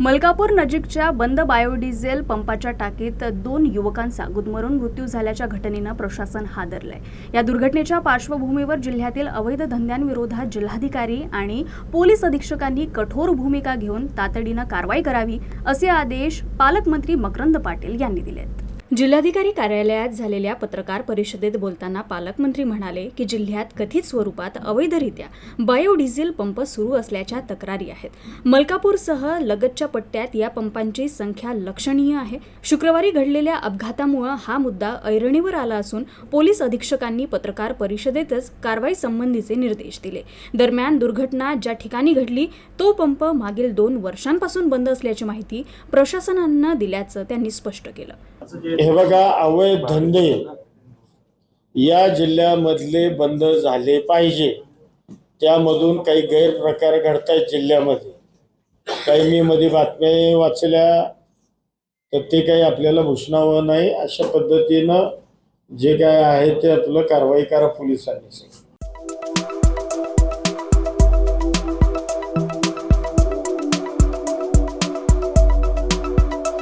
मलकापूर नजीकच्या बंद बायोडिझेल पंपाच्या टाकीत दोन युवकांचा गुदमरून मृत्यू झाल्याच्या घटनेनं प्रशासन हादरलंय. या दुर्घटनेच्या पार्श्वभूमीवर जिल्ह्यातील अवैध धंद्यांविरोधात जिल्हाधिकारी आणि पोलीस अधीक्षकांनी कठोर भूमिका घेऊन तातडीनं कारवाई करावी असे आदेश पालकमंत्री मकरंद पाटील यांनी दिलेत. जिल्हाधिकारी कार्यालयात झालेल्या पत्रकार परिषदेत बोलताना पालकमंत्री म्हणाले की जिल्ह्यात कथित स्वरूपात अवैधरित्या बायोडिझेल पंप सुरू असल्याच्या तक्रारी आहेत. मलकापूरसह लगतच्या पट्ट्यात या पंपांची संख्या लक्षणीय आहे. शुक्रवारी घडलेल्या अपघातामुळं हा मुद्दा ऐरणीवर आला असून पोलीस अधीक्षकांनी पत्रकार परिषदेतच कारवाई संबंधीचे निर्देश दिले. दरम्यान दुर्घटना ज्या ठिकाणी घडली तो पंप मागील दोन वर्षांपासून बंद असल्याची माहिती प्रशासनानं दिल्याचं त्यांनी स्पष्ट केलं. हे बघा अवैध धंदे या जिल्ह्यामधले बंद झाले पाहिजे. त्यामधून काही गैरप्रकार घडतायत जिल्ह्यामध्ये. काही मी मध्ये बातम्या वाचल्या तर ते काही आपल्याला भूषणावं नाही अशा पद्धतीनं जे काय आहे ते आपलं कारवाई करा पोलिसांनी.